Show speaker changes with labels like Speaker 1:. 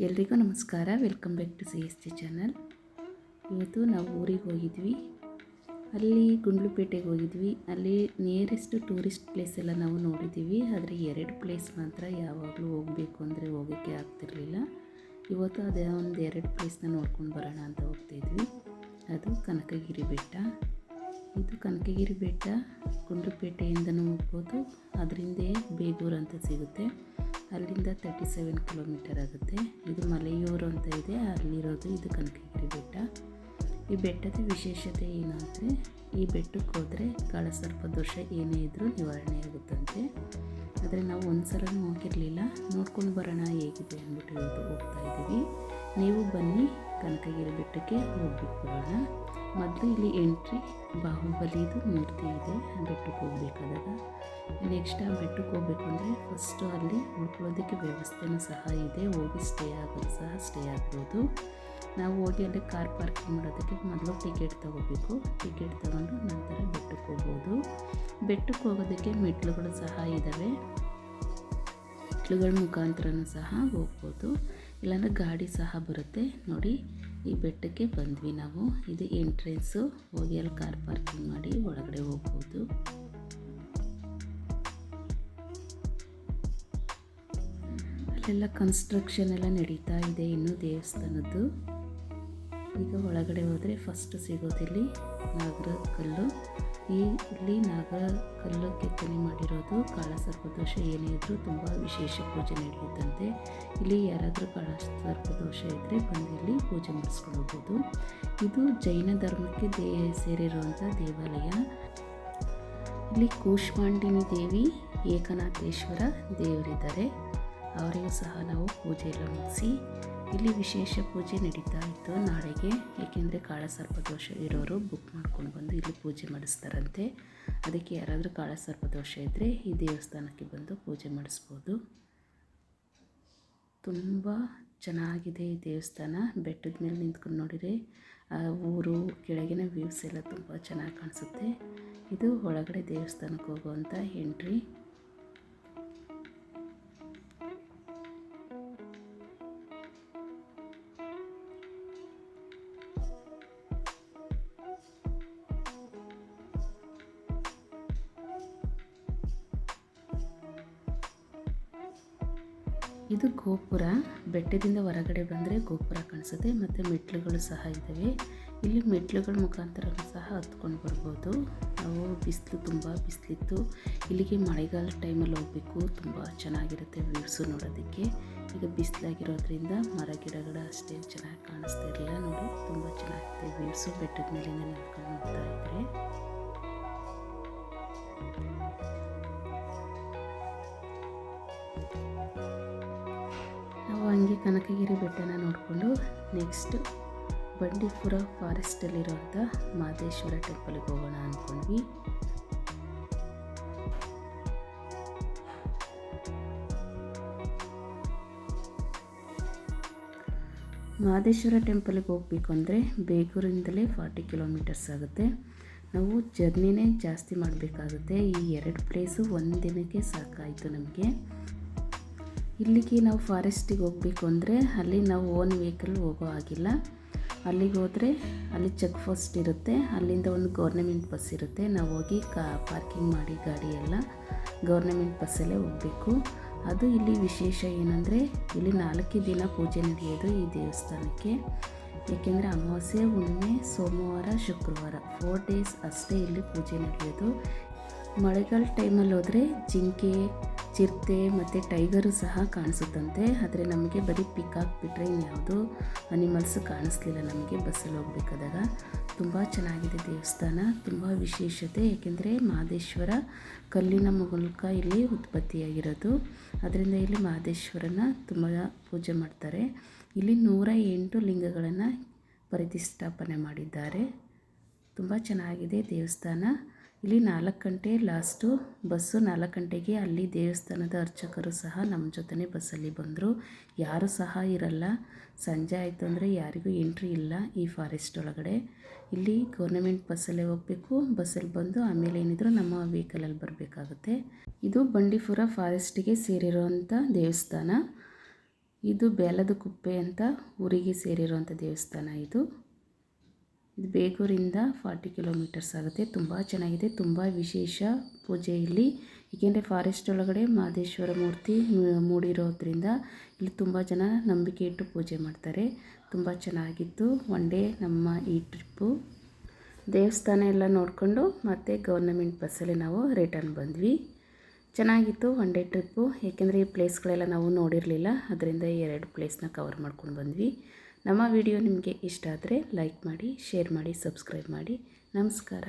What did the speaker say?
Speaker 1: ಎಲ್ರಿಗೂ ನಮಸ್ಕಾರ. Welcome back to C S T channel ಇವತ್ತು ನಾವು ಊರಿಗೆ ಹೋಗಿದ್ವಿ. ಅಲ್ಲಿ ಗುಂಡ್ಲುಪೇಟೆಗೆ ಹೋಗಿದ್ವಿ. ಅಲ್ಲಿ ನಿಯರೆಸ್ಟ್ ಟೂರಿಸ್ಟ್ ಪ್ಲೇಸ್ ಎಲ್ಲ ನಾವು ನೋಡಿದ್ದೀವಿ. ಆದರೆ ಎರಡು ಪ್ಲೇಸ್ ಮಾತ್ರ ಯಾವಾಗಲೂ ಹೋಗಬೇಕು ಅಂದರೆ ಹೋಗೋಕ್ಕೆ ಆಗ್ತಿರಲಿಲ್ಲ. ಇವತ್ತು ಅದೇ ಒಂದು ಎರಡು ಪ್ಲೇಸ್ನ ನೋಡ್ಕೊಂಡು ಬರೋಣ ಅಂತ ಹೋಗ್ತಾಯಿದ್ವಿ ಅದು ಕನಕಗಿರಿ ಬೆಟ್ಟ. ಇದು ಕನಕಗಿರಿ ಬೆಟ್ಟ ಗುಂಡ್ಲುಪೇಟೆಯಿಂದನೂ ಹೋಗ್ಬೋದು. ಅದರಿಂದೇ ಬೇಗೂರು ಅಂತ ಸಿಗುತ್ತೆ. ಅಲ್ಲಿಂದ ತರ್ಟಿ ಸೆವೆನ್ ಕಿಲೋಮೀಟರ್ ಆಗುತ್ತೆ. ಇದು ಮಲೆಯೂರು ಅಂತ ಇದೆ. ಅಲ್ಲಿರೋದು ಇದು ಕನಕಗಿರಿ ಬೆಟ್ಟ. ಈ ಬೆಟ್ಟದ ವಿಶೇಷತೆ ಏನು ಅಂದರೆ ಈ ಬೆಟ್ಟಕ್ಕೆ ಹೋದರೆ ಕಾಳಸರ್ಪ ದೋಷ ಏನೇ ಇದ್ದರೂ ನಿವಾರಣೆ ಆಗುತ್ತಂತೆ. ಆದರೆ ನಾವು ಒಂದು ಸಲ ಹೋಗಿರಲಿಲ್ಲ. ನೋಡ್ಕೊಂಡು ಬರೋಣ ಹೇಗಿದೆ ಅಂದ್ಬಿಟ್ಟು ಹೋಗ್ತಾ ಇದ್ದೀವಿ. ನೀವು ಬನ್ನಿ ಕನಕಗಿರಿ ಬೆಟ್ಟಕ್ಕೆ ಹೋಗ್ಬಿಟ್ಟು ಬರೋಣ. ಮೊದಲು ಇಲ್ಲಿ ಎಂಟ್ರಿ ಬಾಹುಬಲಿದು ಮೂರ್ತಿ ಇದೆ, ಬೆಟ್ಟಕ್ಕೆ ಹೋಗ್ಬೇಕಾದಾಗ. ನೆಕ್ಸ್ಟ್ ಆ ಬೆಟ್ಟಕ್ಕೆ ಹೋಗ್ಬೇಕು ಅಂದರೆ ಫಸ್ಟು ಅಲ್ಲಿ ಉಳ್ಕೊಳ್ಳೋದಕ್ಕೆ ವ್ಯವಸ್ಥೆನೂ ಸಹ ಇದೆ, ಹೋಗಿ ಸ್ಟೇ ಆಗೋದು ಸಹ ಸ್ಟೇ ಆಗ್ಬೋದು. ನಾವು ಹೋಗಿ ಅಲ್ಲಿ ಕಾರ್ ಪಾರ್ಕಿಂಗ್ ಮಾಡೋದಕ್ಕೆ ಮೊದಲು ಟಿಕೆಟ್ ತೊಗೋಬೇಕು. ಟಿಕೆಟ್ ತೊಗೊಂಡು ನಂತರ ಬೆಟ್ಟಕ್ಕೆ ಹೋಗ್ಬೋದು. ಬೆಟ್ಟಕ್ಕೆ ಹೋಗೋದಕ್ಕೆ ಮೆಟ್ಲುಗಳು ಸಹ ಇದ್ದಾವೆ ಮೆಟ್ಲುಗಳ ಮುಖಾಂತರನೂ ಸಹ ಹೋಗ್ಬೋದು. ಇಲ್ಲಾಂದರೆ ಗಾಡಿ ಸಹ ಬರುತ್ತೆ. ನೋಡಿ ಈ ಬೆಟ್ಟಕ್ಕೆ ಬಂದ್ವಿ ನಾವು. ಇದು ಎಂಟ್ರೆನ್ಸು ಹೋಗಿ ಅಲ್ಲಿ ಕಾರ್ ಪಾರ್ಕಿಂಗ್ ಮಾಡಿ ಒಳಗಡೆ ಹೋಗ್ಬೋದು. ಅಲ್ಲೆಲ್ಲ ಕನ್ಸ್ಟ್ರಕ್ಷನ್ ಎಲ್ಲ ನಡೀತಾ ಇದೆ ಇನ್ನು ದೇವಸ್ಥಾನದ್ದು. ಈಗ ಒಳಗಡೆ ಹೋದರೆ ಫಸ್ಟ್ ಸಿಗೋದಿಲ್ಲಿ ನಾಗರ ಕಲ್ಲು. ಈ ಇಲ್ಲಿ ನಾಗರ ಕಲ್ಲು ಕೆತ್ತನೆ ಮಾಡಿರೋದು ಕಾಳಸರ್ಪದೋಷ ಏನೇ ಇದ್ದರೂ ತುಂಬ ವಿಶೇಷ ಪೂಜೆ ನಡೆಯುತ್ತಂತೆ. ಇಲ್ಲಿ ಯಾರಾದರೂ ಕಾಳಸರ್ಪದೋಷ ಇದ್ದರೆ ಬಂದು ಇಲ್ಲಿ ಪೂಜೆ ಮಾಡಿಸ್ಕೊಳ್ಬೋದು. ಇದು ಜೈನ ಧರ್ಮಕ್ಕೆ ದೇ ಸೇರಿರುವಂಥ ದೇವಾಲಯ. ಇಲ್ಲಿ ಕೂಷ್ಮಾಂಡಿನಿ ದೇವಿ, ಏಕನಾಥೇಶ್ವರ ದೇವರಿದ್ದಾರೆ. ಅವರಿಗೂ ಸಹ ನಾವು ಪೂಜೆ ಎಲ್ಲ ಮುಗಿಸಿ ಇಲ್ಲಿ ವಿಶೇಷ ಪೂಜೆ ನಡೀತಾ ಇತ್ತು. ನಾಳೆಗೆ, ಏಕೆಂದರೆ ಕಾಳಸರ್ಪದೋಷ ಇರೋರು ಬುಕ್ ಮಾಡ್ಕೊಂಡು ಬಂದು ಇಲ್ಲಿ ಪೂಜೆ ಮಾಡಿಸ್ತಾರಂತೆ. ಅದಕ್ಕೆ ಯಾರಾದರೂ ಕಾಳಸರ್ಪದೋಷ ಇದ್ದರೆ ಈ ದೇವಸ್ಥಾನಕ್ಕೆ ಬಂದು ಪೂಜೆ ಮಾಡಿಸ್ಬೋದು. ತುಂಬ ಚೆನ್ನಾಗಿದೆ ಈ ದೇವಸ್ಥಾನ. ಬೆಟ್ಟದ ಮೇಲೆ ನಿಂತ್ಕೊಂಡು ನೋಡಿದರೆ ಊರು, ಕೆಳಗಿನ ವ್ಯೂಸ್ ಎಲ್ಲ ತುಂಬ ಚೆನ್ನಾಗಿ ಕಾಣಿಸುತ್ತೆ. ಇದು ಒಳಗಡೆ ದೇವಸ್ಥಾನಕ್ಕೆ ಹೋಗುವಂಥ ಎಂಟ್ರಿ ಇದು ಗೋಪುರ. ಬೆಟ್ಟದಿಂದ ಹೊರಗಡೆ ಬಂದರೆ ಗೋಪುರ ಕಾಣಿಸುತ್ತೆ, ಮತ್ತು ಮೆಟ್ಲುಗಳು ಸಹ ಇದ್ದಾವೆ ಇಲ್ಲಿ ಮೆಟ್ಲುಗಳ ಮುಖಾಂತರ ಸಹ ಹತ್ಕೊಂಡು ಬರ್ಬೋದು. ನಾವು ಬಿಸಿಲು, ತುಂಬ ಬಿಸಿಲಿತ್ತು. ಇಲ್ಲಿಗೆ ಮಳೆಗಾಲ ಟೈಮಲ್ಲಿ ಹೋಗಬೇಕು. ತುಂಬ ಚೆನ್ನಾಗಿರುತ್ತೆ ವ್ಯೂಸು ನೋಡೋದಕ್ಕೆ. ಈಗ ಬಿಸಿಲಾಗಿರೋದ್ರಿಂದ ಮರ ಗಿಡಗಳು ಅಷ್ಟೇ ಚೆನ್ನಾಗಿ ಕಾಣಿಸ್ತಾ ಇರಲಿಲ್ಲ. ನೋಡಿ, ತುಂಬ ಚೆನ್ನಾಗಿರುತ್ತೆ ವ್ಯೂಸು ಬೆಟ್ಟದ ಮೇಲಿಂದ ನಿಂತ್ಕೊಂಡು ಹೋಗ್ತಾ ಇದ್ದರೆ ಕನಕಗಿರಿ ಬೆಟ್ಟನ ನೋಡಿಕೊಂಡು ನೆಕ್ಸ್ಟ್ ಬಂಡೀಪುರ ಫಾರೆಸ್ಟಲ್ಲಿರುವಂಥ ಮಾದೇಶ್ವರ ಟೆಂಪಲ್ಗೆ ಹೋಗೋಣ ಅಂದ್ಕೊಂಡ್ವಿ ಮಾದೇಶ್ವರ ಟೆಂಪಲ್ಗೆ ಹೋಗಬೇಕು ಅಂದರೆ ಬೇಗೂರಿಂದಲೇ ಫಾರ್ಟಿ ಕಿಲೋಮೀಟರ್ಸ್ ಆಗುತ್ತೆ. ನಾವು ಜರ್ನಿನೇ ಜಾಸ್ತಿ ಮಾಡಬೇಕಾಗುತ್ತೆ. ಈ ಎರಡು ಪ್ಲೇಸು ಒಂದು ದಿನಕ್ಕೆ ಸಾಕಾಯಿತು ನಮಗೆ. ಇಲ್ಲಿಗೆ ನಾವು ಫಾರೆಸ್ಟಿಗೆ ಹೋಗಬೇಕು ಅಂದರೆ ಅಲ್ಲಿ ನಾವು ಓನ್ ವೆಹಿಕಲ್ ಹೋಗೋ ಆಗಿಲ್ಲ ಅಲ್ಲಿಗೆ ಹೋದರೆ ಅಲ್ಲಿ ಚೆಕ್ ಪೋಸ್ಟ್ ಇರುತ್ತೆ, ಅಲ್ಲಿಂದ ಒಂದು ಗೌರ್ನಮೆಂಟ್ ಬಸ್ ಇರುತ್ತೆ. ನಾವು ಹೋಗಿ ಕಾ, ಪಾರ್ಕಿಂಗ್ ಮಾಡಿ ಗಾಡಿ ಎಲ್ಲ ಗೌರ್ನಮೆಂಟ್ ಬಸ್ಸಲ್ಲೇ ಹೋಗಬೇಕು. ಅದು ಇಲ್ಲಿ ವಿಶೇಷ ಏನಂದರೆ ಇಲ್ಲಿ ನಾಲ್ಕು ದಿನ ಪೂಜೆ ನಡೆಯೋದು ಈ ದೇವಸ್ಥಾನಕ್ಕೆ. ಏಕೆಂದರೆ ಅಮಾವಾಸ್ಯೆ, ಹುಣ್ಣಿಮೆ, ಸೋಮವಾರ, ಶುಕ್ರವಾರ ಫೋರ್ ಡೇಸ್ ಅಷ್ಟೇ ಇಲ್ಲಿ ಪೂಜೆ ನಡೆಯೋದು. ಮಳೆಗಾಲ ಟೈಮಲ್ಲಿ ಹೋದರೆ ಜಿಂಕೆ ಚಿರತೆ ಮತ್ತು ಟೈಗರು ಸಹ ಕಾಣಿಸುತ್ತಂತೆ, ಆದರೆ ನಮಗೆ ಬರೀ ಪಿಕ್ ಬಿಟ್ಟರೆ ಇನ್ಯಾವುದು ಅನಿಮಲ್ಸ್ ಕಾಣಿಸ್ಲಿಲ್ಲ ನಮಗೆ ಬಸ್ಸಲ್ಲಿ ಹೋಗ್ಬೇಕಾದಾಗ. ತುಂಬ ಚೆನ್ನಾಗಿದೆ ದೇವಸ್ಥಾನ, ತುಂಬ ವಿಶೇಷತೆ, ಏಕೆಂದರೆ ಮಹದೇಶ್ವರ ಕಲ್ಲಿನ ಮೂಲಕ ಇಲ್ಲಿ ಉತ್ಪತ್ತಿಯಾಗಿರೋದು. ಅದರಿಂದ ಇಲ್ಲಿ ಮಹದೇಶ್ವರನ ತುಂಬ ಪೂಜೆ ಮಾಡ್ತಾರೆ. ಇಲ್ಲಿ ನೂರ ಎಂಟು ಲಿಂಗಗಳನ್ನು ಪ್ರತಿಷ್ಠಾಪನೆ ಮಾಡಿದ್ದಾರೆ. ತುಂಬ ಚೆನ್ನಾಗಿದೆ ದೇವಸ್ಥಾನ. ಇಲ್ಲಿ ನಾಲ್ಕು ಗಂಟೆ ಲಾಸ್ಟು ಬಸ್ಸು ನಾಲ್ಕು ಗಂಟೆಗೆ ಅಲ್ಲಿ ದೇವಸ್ಥಾನದ ಅರ್ಚಕರು ಸಹ ನಮ್ಮ ಜೊತೆನೇ ಬಸ್ಸಲ್ಲಿ ಬಂದರು. ಯಾರೂ ಸಹ ಇರಲ್ಲ. ಸಂಜೆ ಆಯಿತು ಅಂದರೆ ಯಾರಿಗೂ ಎಂಟ್ರಿ ಇಲ್ಲ ಈ ಫಾರೆಸ್ಟ್ ಒಳಗಡೆ. ಇಲ್ಲಿ ಗೌರ್ನಮೆಂಟ್ ಬಸ್ಸಲ್ಲೇ ಹೋಗಬೇಕು. ಬಸ್ಸಲ್ಲಿ ಬಂದು ಆಮೇಲೆ ಏನಿದ್ರು ನಮ್ಮ ವೆಹಿಕಲಲ್ಲಿ ಬರಬೇಕಾಗುತ್ತೆ. ಇದು ಬಂಡೀಪುರ ಫಾರೆಸ್ಟಿಗೆ ಸೇರಿರುವಂಥ ದೇವಸ್ಥಾನ. ಇದು ಬೇಲದ ಕುಪ್ಪೆ ಅಂತ ಊರಿಗೆ ಸೇರಿರುವಂಥ ದೇವಸ್ಥಾನ ಇದು. ಇದು ಬೇಗೂರಿಂದ ಫಾರ್ಟಿ ಕಿಲೋಮೀಟರ್ಸ್ ಆಗುತ್ತೆ. ತುಂಬ ಚೆನ್ನಾಗಿದೆ. ತುಂಬ ವಿಶೇಷ ಪೂಜೆ ಇಲ್ಲಿ. ಏಕೆಂದರೆ ಫಾರೆಸ್ಟ್ ಒಳಗಡೆ ಮಹದೇಶ್ವರ ಮೂರ್ತಿ ಮೂಡಿರೋದ್ರಿಂದ ಇಲ್ಲಿ ತುಂಬ ಜನ ನಂಬಿಕೆ ಇಟ್ಟು ಪೂಜೆ ಮಾಡ್ತಾರೆ. ತುಂಬ ಚೆನ್ನಾಗಿತ್ತು. ಒನ್ ಡೇ ನಮ್ಮ ಈ ಟ್ರಿಪ್ಪು ದೇವಸ್ಥಾನ ಎಲ್ಲ ನೋಡಿಕೊಂಡು ಮತ್ತೆ ಗೌರ್ನಮೆಂಟ್ ಬಸ್ಸಲ್ಲಿ ನಾವು ರಿಟರ್ನ್ ಬಂದ್ವಿ. ಚೆನ್ನಾಗಿತ್ತು ಒನ್ ಡೇ ಟ್ರಿಪ್ಪು ಏಕೆಂದರೆ ಈ ಪ್ಲೇಸ್ಗಳೆಲ್ಲ ನಾವು ನೋಡಿರಲಿಲ್ಲ. ಅದರಿಂದ ಎರಡು ಪ್ಲೇಸ್ನ ಕವರ್ ಮಾಡ್ಕೊಂಡು ಬಂದ್ವಿ. ನಮ್ಮ ವಿಡಿಯೋ ನಿಮಗೆ ಇಷ್ಟ ಆದರೆ ಲೈಕ್ ಮಾಡಿ ಶೇರ್ ಮಾಡಿ ಸಬ್ಸ್ಕ್ರೈಬ್ ಮಾಡಿ. ನಮಸ್ಕಾರ.